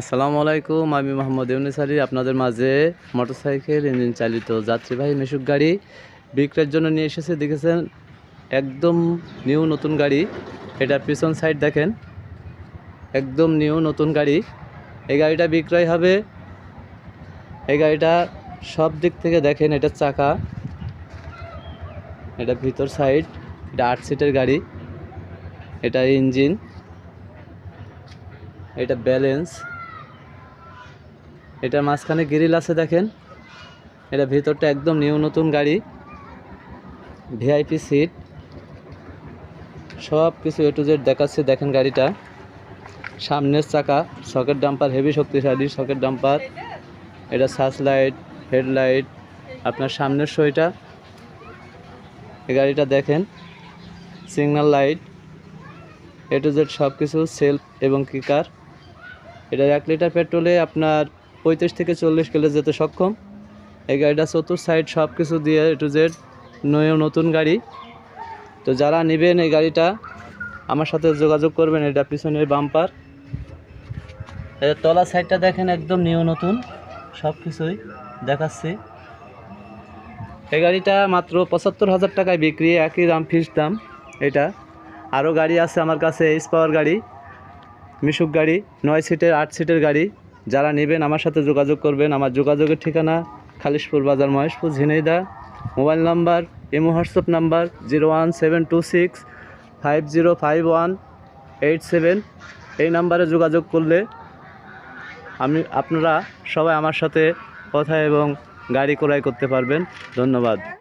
আসসালামু আলাইকুম, আমি মোহাম্মদ ইউনিস আলী। আপনাদের মাঝে মোটরসাইকেল ইঞ্জিন চালিত যাত্রীবাহী মিশুক গাড়ি বিক্রয়ের জন্য নিয়ে এসেছে। দেখেছেন, একদম নিউ নতুন গাড়ি। এটা পিছন সাইড দেখেন, একদম নিউ নতুন গাড়ি। এই গাড়িটা বিক্রয় হবে। এই গাড়িটা সব দিক থেকে দেখেন, এটা চাকা। এটা ভিতর সাইড এটা আট সিটের গাড়ি। এটা ইঞ্জিন। এটা ব্যালেন্স এটার মাঝখানে গ্রিল আছে দেখেন। এটা ভিতরটা একদম নিউ নতুন গাড়ি। ভিআইপি সিট সব কিছু এ টু জেড দেখাচ্ছে, দেখেন গাড়িটা। সামনের চাকা সকেট ডাম্পার হেভি শক্তিশালী সকেট ডাম্পার এটা সাস লাইট হেডলাইট আপনার সামনের সইটা এই গাড়িটা দেখেন signal light A to Z সব কিছু সেলফ এবং কিকার এটা এক লিটার পেট্রোলে আপনার পঁয়ত্রিশ থেকে চল্লিশ কিলো যেতে সক্ষম। এই গাড়িটা চতুর সাইড সব কিছু দিয়ে এ টু জেড নয় নতুন গাড়ি। তো যারা নেবেন এই গাড়িটা, আমার সাথে যোগাযোগ করবেন, এটা পিছনের বাম্পার এর তলা সাইডটা দেখেন একদম নিউ নতুন সব কিছুই দেখাচ্ছি। এই গাড়িটা মাত্র পঁচাত্তর হাজার টাকায় বিক্রি, একই দাম ফিস দাম, এটা। আরও গাড়ি আছে আমার কাছে এইচ পাওয়ার গাড়ি, মিশুক গাড়ি, নয় সিটের আট সিটের গাড়ি। যারা নেবেন আমার সাথে যোগাযোগ করবেন। আমার যোগাযোগের ঠিকানা খালিশপুর বাজার, Maheshpur, Jhenaidah. Mobile number imo WhatsApp number, zero one seven two six five zero five one eight seven. এই নাম্বারে যোগাযোগ করলে আমি, আপনারা সবাই আমার সাথে কথা এবং গাড়ি ক্রয় করতে পারবেন। ধন্যবাদ।